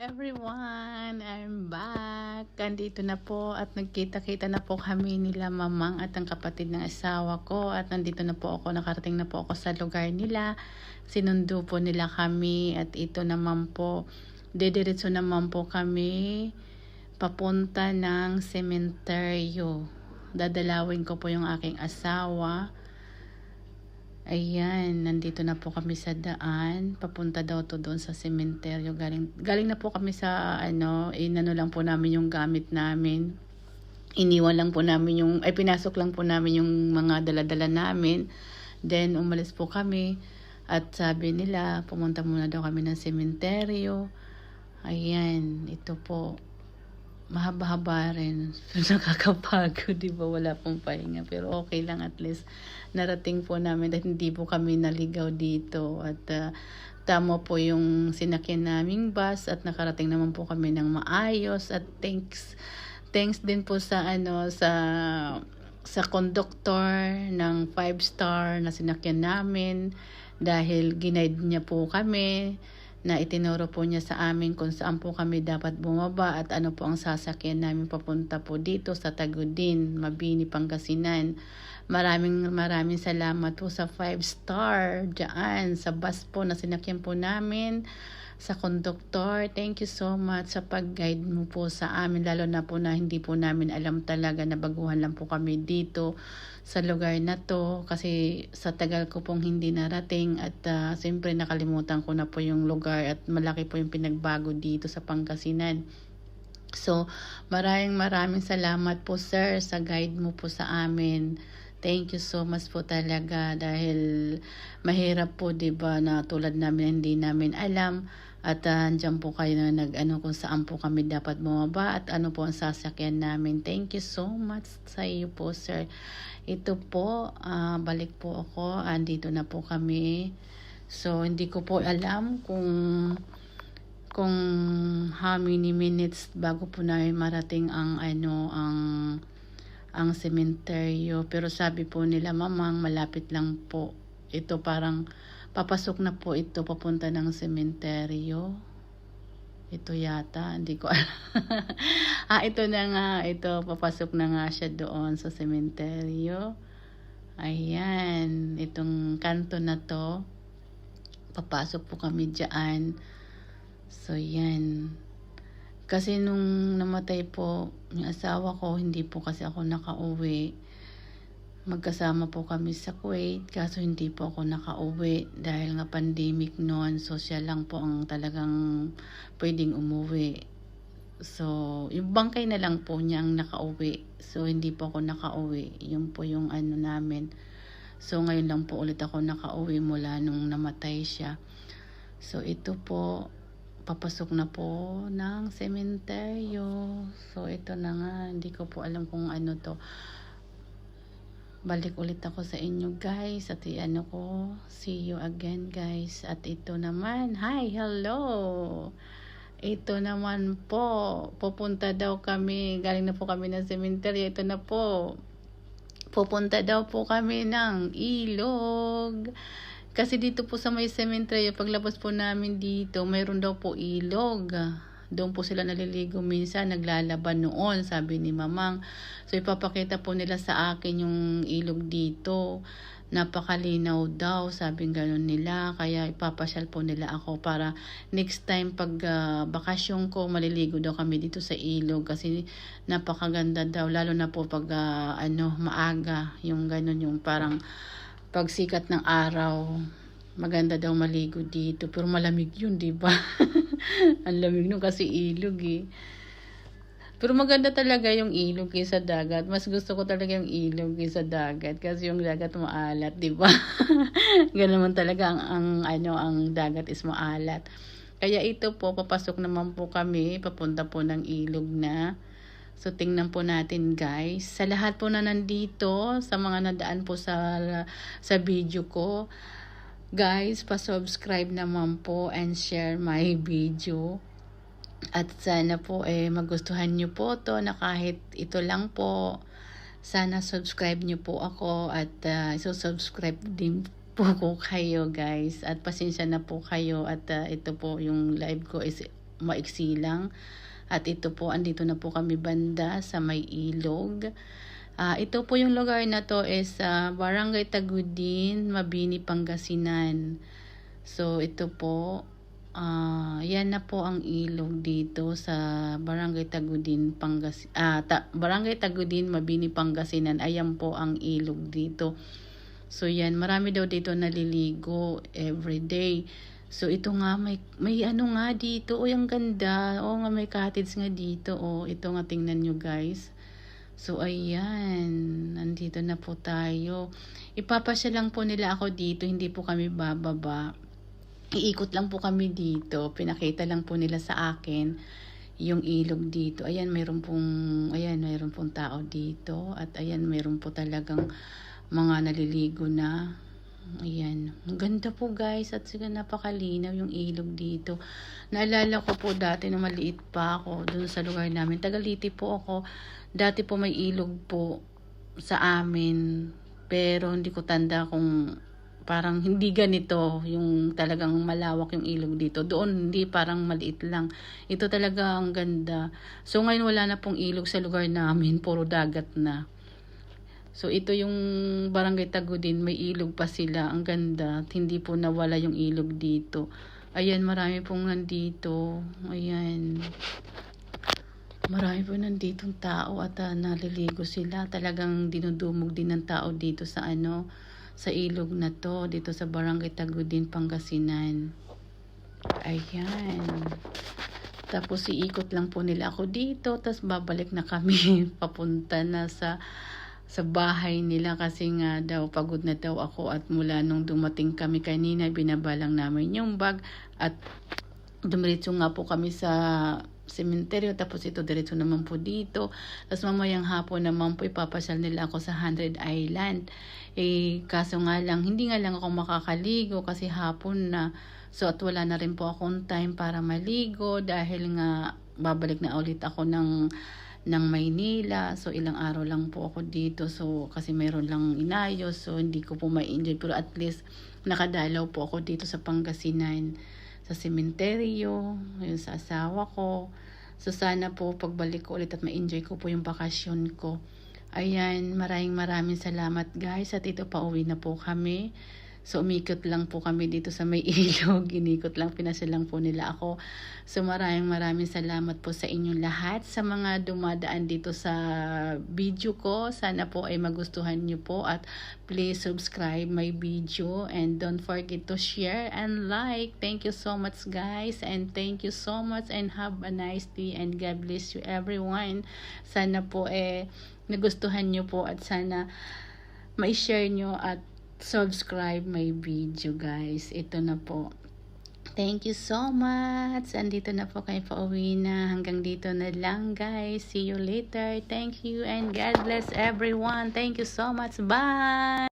everyone! I'm back! Andito na po at nagkita-kita na po kami nila mamang at ang kapatid ng asawa ko at nandito na po ako, nakarating na po ako sa lugar nila. Sinundo po nila kami at ito naman po, dediretso naman po kami papunta ng sementeryo. Dadalawin ko po yung aking asawa Ayan, nandito na po kami sa daan. Papunta daw to doon sa sementeryo. Galing, galing na po kami sa ano, inano lang po namin yung gamit namin. Iniwan lang po namin yung, ay pinasok lang po namin yung mga daladala namin. Then umalis po kami. At sabi nila, pumunta muna daw kami ng sementeryo. Ayan, ito po mahaba-haba rin. Nakakapagod, di ba? Wala pong pahinga. Pero okay lang at least narating po namin at hindi po kami naligaw dito. At uh, tama po yung sinakyan naming bus at nakarating naman po kami ng maayos. At thanks, thanks din po sa ano, sa sa conductor ng 5 star na sinakyan namin dahil ginaid niya po kami na itinuro po niya sa amin kung saan po kami dapat bumaba at ano po ang sasakyan namin papunta po dito sa Tagudin, Mabini, Pangasinan. Maraming maraming salamat po sa 5 star dyan sa bus po na sinakyan po namin sa conductor. Thank you so much sa pag-guide mo po sa amin lalo na po na hindi po namin alam talaga na baguhan lang po kami dito sa lugar na to kasi sa tagal ko pong hindi narating at uh, siyempre nakalimutan ko na po yung lugar at malaki po yung pinagbago dito sa Pangasinan. So, maraming maraming salamat po sir sa guide mo po sa amin. Thank you so much po talaga dahil mahirap po 'di ba na tulad namin hindi namin alam at uh, andyan po kayo na nag-ano kung saan po kami dapat bumaba at ano po ang sasakyan namin. Thank you so much sa iyo po, sir. Ito po, uh, balik po ako. Andito na po kami. So, hindi ko po alam kung kung how many minutes bago po na marating ang ano ang ang sementeryo pero sabi po nila mamang malapit lang po ito parang Papasok na po ito papunta ng sementeryo. Ito yata, hindi ko alam. ah, ito na nga, ito, papasok na nga siya doon sa sementeryo. Ayan, itong kanto na to, papasok po kami dyan. So, yan. Kasi nung namatay po yung asawa ko, hindi po kasi ako nakauwi magkasama po kami sa Kuwait kaso hindi po ako nakauwi dahil nga pandemic noon. So siya lang po ang talagang pwedeng umuwi. So yung bangkay na lang po niya ang nakauwi. So hindi po ako nakauwi. Yun po yung ano namin. So ngayon lang po ulit ako nakauwi mula nung namatay siya. So ito po papasok na po ng sementeryo. So ito na nga hindi ko po alam kung ano to balik ulit ako sa inyo guys at ano ko see you again guys. At ito naman hi hello. Ito naman po pupunta daw kami galing na po kami ng cemetery ito na po. Pupunta daw po kami ng ilog. Kasi dito po sa may cemetery paglabas po namin dito mayroon daw po ilog doon po sila naliligo minsan, naglalaban noon, sabi ni Mamang. So ipapakita po nila sa akin yung ilog dito. Napakalinaw daw, sabi gano'n nila. Kaya ipapasyal po nila ako para next time pag uh, bakasyon ko, maliligo daw kami dito sa ilog. Kasi napakaganda daw, lalo na po pag uh, ano, maaga, yung gano'n yung parang pagsikat ng araw maganda daw maligo dito pero malamig yun di ba? Ang lamig nung kasi ilog eh. Pero maganda talaga yung ilog kaysa dagat. Mas gusto ko talaga yung ilog kaysa dagat kasi yung dagat maalat di ba? Ganun naman talaga ang, ang ano ang dagat is maalat. Kaya ito po papasok naman po kami papunta po ng ilog na. So, tingnan po natin guys. Sa lahat po na nandito, sa mga nadaan po sa, sa video ko, Guys, pa-subscribe naman po and share my video. At sana po eh magustuhan nyo po to na kahit ito lang po. Sana subscribe nyo po ako at uh, subscribe din po ko kayo guys. At pasensya na po kayo at uh, ito po yung live ko is maiksi lang. At ito po, andito na po kami banda sa may ilog. Ah, ito po yung lugar na to is sa Barangay Tagudin, Mabini, Pangasinan. So ito po, ah yan na po ang ilog dito sa Barangay Tagudin, Pangas ah, ta- Barangay Tagudin, Mabini, Pangasinan. Ayan po ang ilog dito. So yan, marami daw dito naliligo every day. So ito nga may may ano nga dito, oh ang ganda. Oo nga may cottage nga dito. Oh, ito nga tingnan nyo guys. So ayan, nandito na po tayo. Ipapasya lang po nila ako dito, hindi po kami bababa. Iikot lang po kami dito. Pinakita lang po nila sa akin yung ilog dito. Ayan, mayroon pong ayan, mayroon pong tao dito at ayan, mayroon po talagang mga naliligo na. Ayan. Ang ganda po guys at sila napakalinaw yung ilog dito. Naalala ko po dati na maliit pa ako doon sa lugar namin. Tagaliti po ako. Dati po may ilog po sa amin. Pero hindi ko tanda kung parang hindi ganito yung talagang malawak yung ilog dito. Doon hindi parang maliit lang. Ito talaga ang ganda. So ngayon wala na pong ilog sa lugar namin. Puro dagat na. So ito yung Barangay Tagudin, may ilog pa sila. Ang ganda. Hindi po nawala yung ilog dito. Ayan, marami pong nandito. Ayan. Marami po nanditong tao at ah, naliligo sila. Talagang dinudumog din ng tao dito sa ano, sa ilog na to. Dito sa Barangay Tagudin, Pangasinan. Ayan. Tapos iikot lang po nila ako dito. Tapos babalik na kami. Papunta na sa sa bahay nila kasi nga daw pagod na daw ako at mula nung dumating kami kanina binabalang namin yung bag at dumiretso nga po kami sa sementeryo tapos ito diretso naman po dito. Tapos mamayang hapon naman po ipapasyal nila ako sa 100 Island. Eh kaso nga lang hindi nga lang ako makakaligo kasi hapon na. So at wala na rin po akong time para maligo dahil nga babalik na ulit ako ng ng Maynila. So, ilang araw lang po ako dito. So, kasi mayroon lang inayos. So, hindi ko po ma-enjoy. Pero at least, nakadalaw po ako dito sa Pangasinan. Sa sementeryo, yun sa asawa ko. So, sana po pagbalik ko ulit at ma-enjoy ko po yung bakasyon ko. Ayan, maraming maraming salamat guys. At ito pa uwi na po kami. So, umikot lang po kami dito sa may ilog. Inikot lang, pinasya lang po nila ako. So, maraming maraming salamat po sa inyong lahat. Sa mga dumadaan dito sa video ko, sana po ay magustuhan nyo po. At please subscribe my video. And don't forget to share and like. Thank you so much guys. And thank you so much. And have a nice day. And God bless you everyone. Sana po eh nagustuhan nyo po. At sana ma-share nyo at subscribe my video guys. Ito na po. Thank you so much. Andito na po kayo pauwi na. Hanggang dito na lang guys. See you later. Thank you and God bless everyone. Thank you so much. Bye!